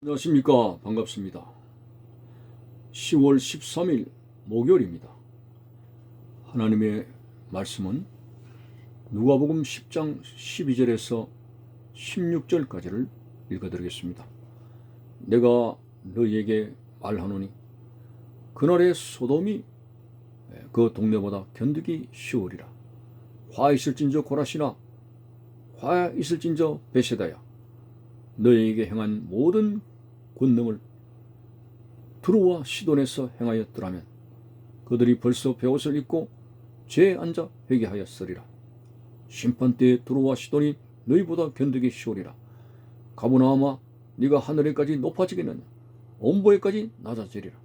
안녕하십니까. 반갑습니다. 10월 13일 목요일입니다. 하나님의 말씀은 누가복음 10장 12절에서 16절까지를 읽어드리겠습니다. 내가 너희에게 말하노니 그날의 소돔이 그 동네보다 견디기 쉬우리라. 화 있을진저 고라시나 화 있을진저 베세다야. 너희에게 행한 모든 권능을 두루와 시돈에서 행하였더라면 그들이 벌써 배옷을 입고 죄에 앉아 회개하였으리라. 심판 때에 두루와 시돈이 너희보다 견디기 쉬우리라. 가보나아마 네가 하늘에까지 높아지겠느냐 온보에까지 낮아지리라.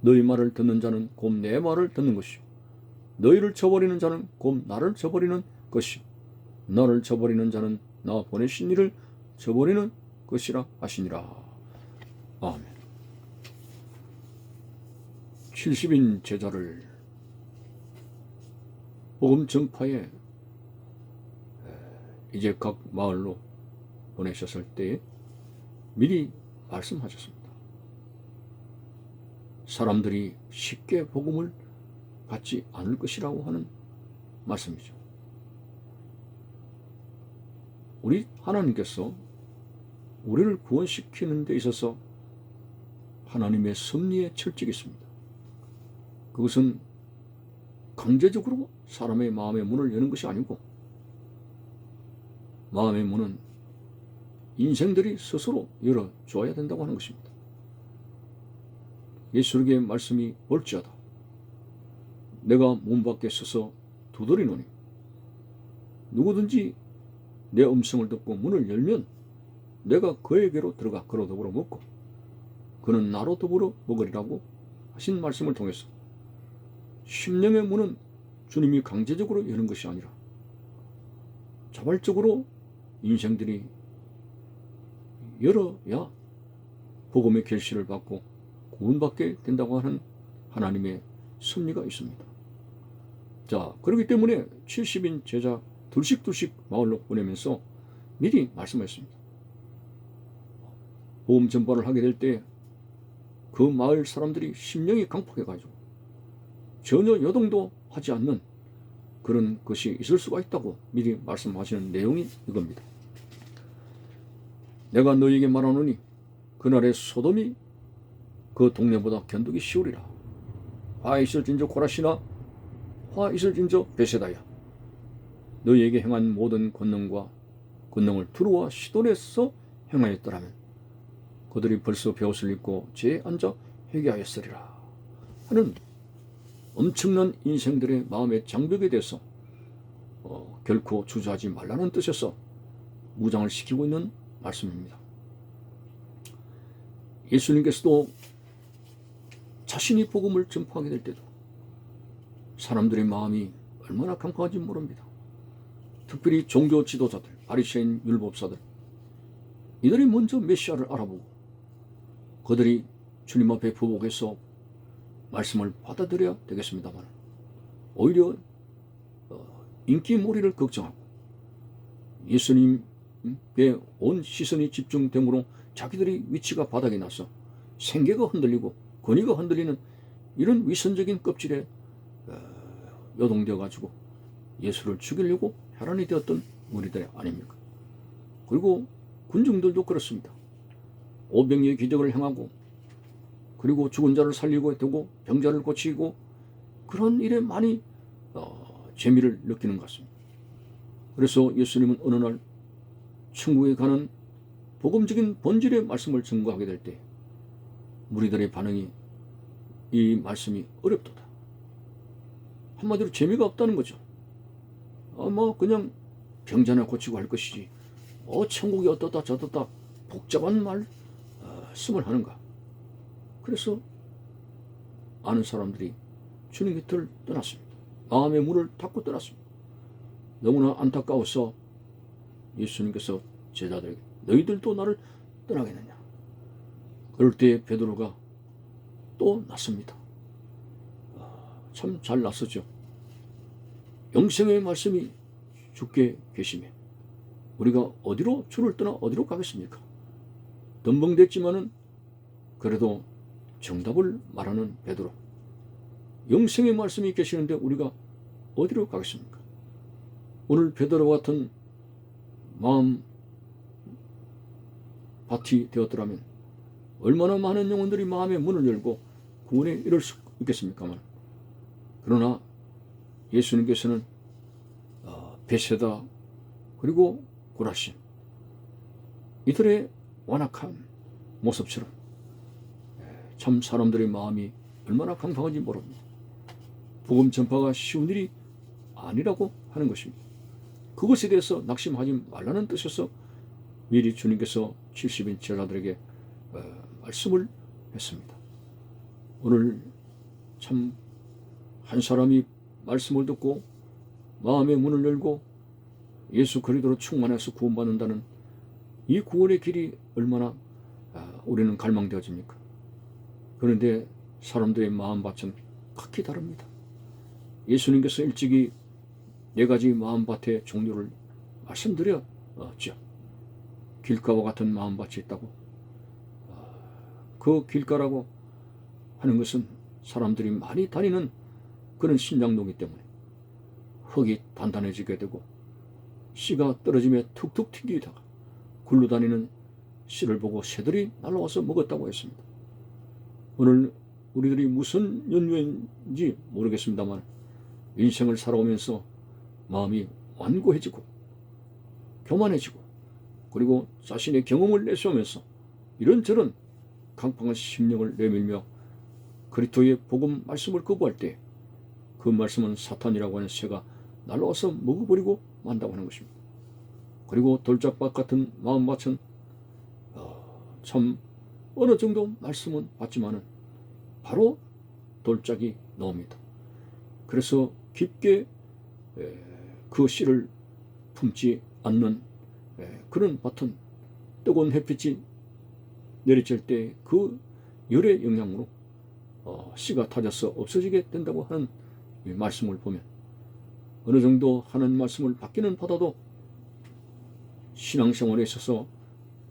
너희 말을 듣는 자는 곧내 말을 듣는 것이요 너희를 저버리는 자는 곧 나를 저버리는 것이요 나를 저버리는 자는 나 보내신 이를 저버리는 것이라 하시니라. 아멘. 70인 제자를 복음 전파에 이제 각 마을로 보내셨을 때 미리 말씀하셨습니다. 사람들이 쉽게 복음을 받지 않을 것이라고 하는 말씀이죠. 우리 하나님께서 우리를 구원시키는 데 있어서 하나님의 섭리에 철칙이 있습니다. 그것은 강제적으로 사람의 마음의 문을 여는 것이 아니고 마음의 문은 인생들이 스스로 열어줘야 된다고 하는 것입니다. 예수에게 말씀이 볼지어다. 내가 문 밖에 서서 두드리노니 누구든지 내 음성을 듣고 문을 열면 내가 그에게로 들어가 그로 더불어 먹고 그는 나로 더불어 먹으리라고 하신 말씀을 통해서 심령의 문은 주님이 강제적으로 여는 것이 아니라 자발적으로 인생들이 열어야 복음의 결실을 받고 구원받게 된다고 하는 하나님의 섭리가 있습니다. 자, 그렇기 때문에 70인 제자 둘씩 둘씩 마을로 보내면서 미리 말씀하셨습니다. 보험 전파를 하게 될 때 그 마을 사람들이 심령이 강팍해가지고 전혀 여동도 하지 않는 그런 것이 있을 수가 있다고 미리 말씀하시는 내용이 이겁니다. 내가 너에게 말하노니 그날의 소돔이 그 동네보다 견디기 쉬우리라. 화 있을진저 고라시나 화 있을진저 베세다야. 너희에게 행한 모든 권능과 권능을 두루와 시돈에서 행하였더라면 그들이 벌써 배옷을 입고 죄에 앉아 회개하였으리라 하는 엄청난 인생들의 마음의 장벽에 대해서 어, 결코 주저하지 말라는 뜻에서 무장을 시키고 있는 말씀입니다. 예수님께서도 자신이 복음을 전파하게 될 때도 사람들의 마음이 얼마나 강팍한지 모릅니다. 특별히 종교 지도자들, 바리새인 율법사들 이들이 먼저 메시아를 알아보고 그들이 주님 앞에 부복해서 말씀을 받아들여야 되겠습니다만 오히려 어, 인기몰이를 걱정하고 예수님의 온 시선이 집중됨으로 자기들이 위치가 바닥에 나서 생계가 흔들리고 권위가 흔들리는 이런 위선적인 껍질에 어, 요동되어 가지고 예수를 죽이려고 혈안이 되었던 무리들 아닙니까? 그리고 군중들도 그렇습니다. 오병이의 기적을 행하고 그리고 죽은 자를 살리고 되고 병자를 고치고 그런 일에 많이 어, 재미를 느끼는 것 같습니다. 그래서 예수님은 어느 날 천국에 가는 복음적인 본질의 말씀을 증거하게 될 때 무리들의 반응이 이 말씀이 어렵도다. 한마디로 재미가 없다는 거죠. 어, 뭐 그냥 병자나 고치고 할 것이지. 어 천국이 어떻다 저떻다 복잡한 말 말씀을 하는가? 그래서 아는 사람들이 주님 곁을 떠났습니다. 마음의 문을 닫고 떠났습니다. 너무나 안타까워서 예수님께서 제자들에게 너희들도 나를 떠나겠느냐? 그럴 때 베드로가 또 났습니다. 아, 참잘 났었죠. 영생의 말씀이 죽게 계시면 우리가 어디로 주를 떠나 어디로 가겠습니까? 덤벙댔지만은 그래도 정답을 말하는 베드로. 영생의 말씀이 계시는데 우리가 어디로 가겠습니까? 오늘 베드로 같은 마음 밭이 되었더라면 얼마나 많은 영혼들이 마음의 문을 열고 구원에 이를 수 있겠습니까만 그러나 예수님께서는 어, 베세다 그리고 고라신 이들의 완악한 모습처럼 참 사람들의 마음이 얼마나 강팍한지 모릅니다. 복음 전파가 쉬운 일이 아니라고 하는 것입니다. 그것에 대해서 낙심하지 말라는 뜻에서 미리 주님께서 70인 제자들에게 어, 말씀을 했습니다. 오늘 참 한 사람이 말씀을 듣고 마음의 문을 열고 예수 그리스도로 충만해서 구원받는다는 이 구원의 길이 얼마나 아, 우리는 갈망되어집니까? 그런데 사람들의 마음밭은 각기 다릅니다. 예수님께서 일찍이 네 가지 마음밭의 종류를 말씀드렸죠. 길가와 같은 마음밭이 있다고. 아, 그 길가라고 하는 것은 사람들이 많이 다니는 그런 신장로기 때문에 흙이 단단해지게 되고 씨가 떨어지며 툭툭 튀기다가 굴러다니는 씨를 보고 새들이 날아와서 먹었다고 했습니다. 오늘 우리들이 무슨 연유인지 모르겠습니다만 인생을 살아오면서 마음이 완고해지고 교만해지고 그리고 자신의 경험을 내세우면서 이런저런 강팍한 심령을 내밀며 그리스도의 복음 말씀을 거부할 때 그 말씀은 사탄이라고 하는 새가 날아와서 먹어버리고 만다고 하는 것입니다. 그리고 돌짝밭 같은 마음밭은 어, 참 어느 정도 말씀은 받지만은 바로 돌짝이 나옵니다. 그래서 깊게 그 씨를 품지 않는 그런 밭은 뜨거운 햇빛이 내리칠 때 그 열의 영향으로 어, 씨가 타져서 없어지게 된다고 하는 말씀을 보면 어느 정도 하는 말씀을 받기는 받아도 신앙생활에 있어서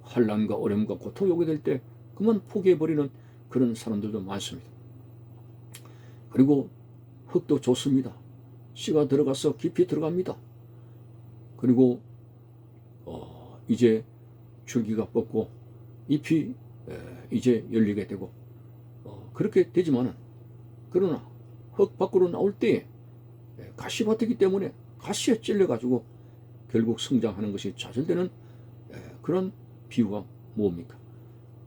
환란과 어려움과 고통이 오게 될 때 그만 포기해버리는 그런 사람들도 많습니다. 그리고 흙도 좋습니다. 씨가 들어가서 깊이 들어갑니다. 그리고 어, 이제 줄기가 뻗고 잎이 에, 이제 열리게 되고 어, 그렇게 되지만은 그러나 흙 밖으로 나올 때에 가시밭이기 때문에 가시에 찔려가지고 결국 성장하는 것이 좌절되는 그런 비유가 뭡니까?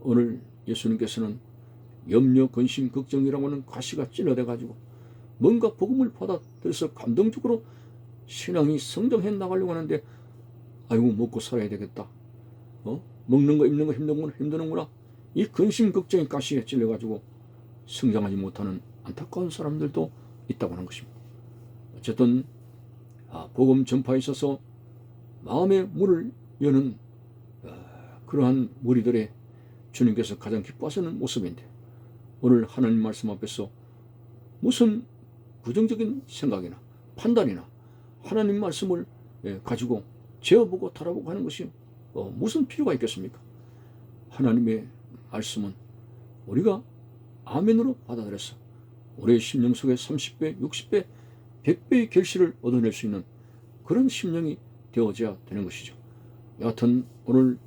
오늘 예수님께서는 염려, 근심, 걱정이라고 하는 가시가 찔러대가지고 뭔가 복음을 받아들여서 감동적으로 신앙이 성장해 나가려고 하는데 아이고 먹고 살아야 되겠다. 어? 먹는 거 입는 거 힘든구나 힘드는구나. 이 근심 걱정이 가시에 찔려가지고 성장하지 못하는 안타까운 사람들도 있다고 하는 것입니다. 어쨌든 아, 복음 전파에 있어서 마음의 문을 여는 아, 그러한 무리들의 주님께서 가장 기뻐하시는 모습인데 오늘 하나님 말씀 앞에서 무슨 부정적인 생각이나 판단이나 하나님 말씀을 예, 가지고 재어보고 달아보고 하는 것이 어, 무슨 필요가 있겠습니까? 하나님의 말씀은 우리가 아멘으로 받아들여서 우리의 심령 속에 30배, 60배, 100배의 결실을 얻어낼 수 있는 그런 심령이 되어져야 되는 것이죠. 여하튼 오늘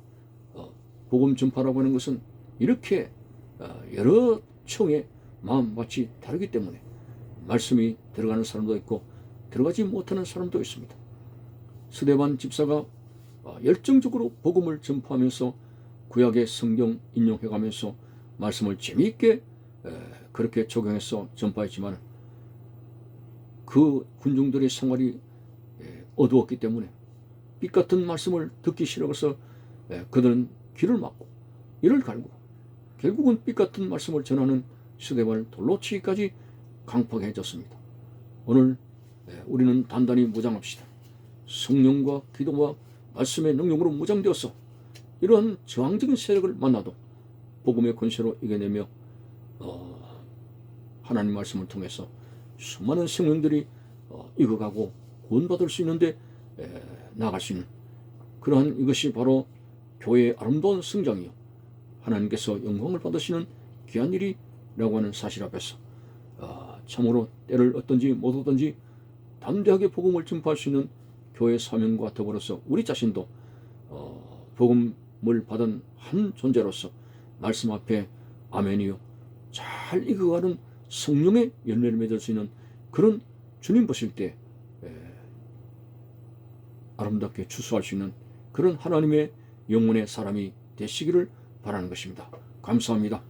어, 복음 전파라고 하는 것은 이렇게 어, 여러 청의 마음밭이 다르기 때문에 말씀이 들어가는 사람도 있고 들어가지 못하는 사람도 있습니다. 스데반 집사가 어, 열정적으로 복음을 전파하면서 구약의 성경 인용해가면서 말씀을 재미있게 그렇게 적용해서 전파했지만 그 군중들의 생활이 어두웠기 때문에 빛 같은 말씀을 듣기 싫어서 그들은 길을 막고 이를 갈고 결국은 빛 같은 말씀을 전하는 시대발 돌로 치기까지 강팍해졌습니다. 오늘 우리는 단단히 무장합시다. 성령과 기도와 말씀의 능력으로 무장되어서 이러한 저항적인 세력을 만나도 복음의 권세로 이겨내며 어, 하나님 말씀을 통해서 수많은 생명들이 어, 익어가고 구원받을 수 있는데 에, 나아갈 수 있는 그러한 이것이 바로 교회의 아름다운 성장이요. 하나님께서 영광을 받으시는 귀한 일이라고 하는 사실 앞에서 아, 참으로 때를 얻든지 못 얻든지 담대하게 복음을 전파할 수 있는 교회 사명과 더불어서 우리 자신도 어, 복음을 받은 한 존재로서 말씀 앞에 아멘이요. 잘 익어가는 성령의 열매를 맺을 수 있는 그런 주님 보실 때 에, 아름답게 추수할 수 있는 그런 하나님의 영혼의 사람이 되시기를 바라는 것입니다. 감사합니다.